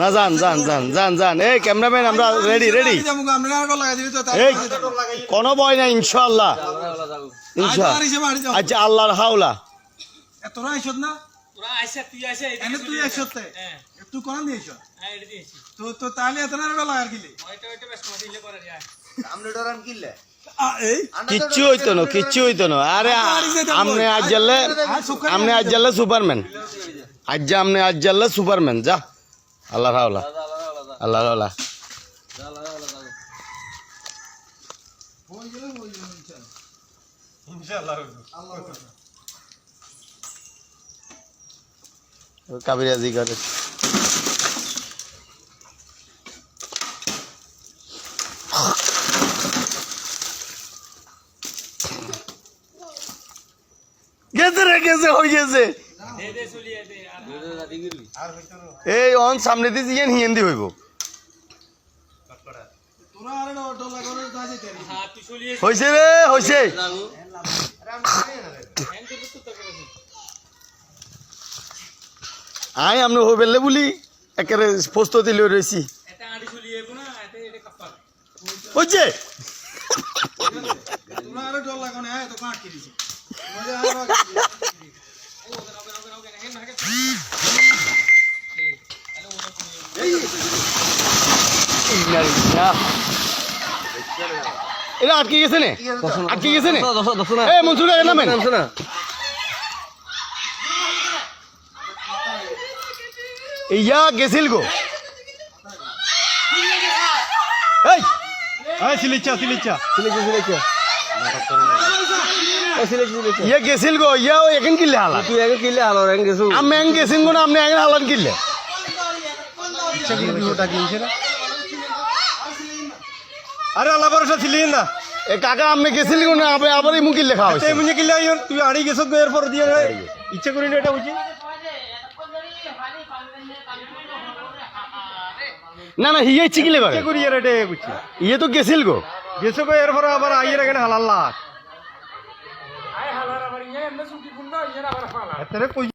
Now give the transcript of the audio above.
না যান যান যান যান যান। এই ক্যামেরাম্যান আমরা রেডি রেডি এই কোনো ভয় নাই ইনশাল্লাহ ইনশাল্লাহ আচ্ছা আল্লাহর হাওলা। তোরা আইসত না তুই হ্যাঁ কোন দিয়েছ। হ্যাঁ তো তাহলে এত বেলা আর গিলি ওইটা ওইটা বেশ কিচ্ছু হইতো না কিচ্ছু হইতো না। আরে আমনে আজ জানলে আমনে আজ জানলে সুপারম্যান। আজ যা আমনে আজ জানলে সুপারম্যান যা। আল্লাহর হাওলা। আল্লাহর হাওলা। কাবিরাজি করে। গেছে গেছে, হয়ে গেছে। এই, অন সামনে দিয়ে জিয়ান হিয়েন্দি হইব। হ্যাঁ হইছে রে হ্যাং বলছি আই আমনে হই বেললে বলি, একেবারে প্রস্তুতি লই রয়েছি এটা না তোরা আর ডর লাগানো হ্যাঁ তো কাট কি মজা আর এই এটা আটকে গেছে নে। আটকে গেছে নে। এ মনসুর এ নামেন। ইয়া গেছিল গো। এই হ্যাঁ সিলিচা সিলিচা ইয়া গেছিল গো ইয়া ও এখন কিল্লে হালা তুই আগে কিলে আলো রেন গেছু আমি এং গেছিন গো না আপনি এং হালান কিল্লে আরে আল্লাহ ভরসা ছিলি না এ কাকা আপনি গেছিল গো না আবার আবার ইমু কিল্লে খাওয়া হয়েছে তাই মুঝে কিলা আইন তুই আড়ি গেছ গো এরপর দিয়ে ইচ্ছা করি না এটা বুঝি না না হিয়ে ইচ্ছে কিলে করে ইয়ে তো গেছিল গো গেছো গো এরপর আবার আইয়ের এখানে হালাল্লা আয়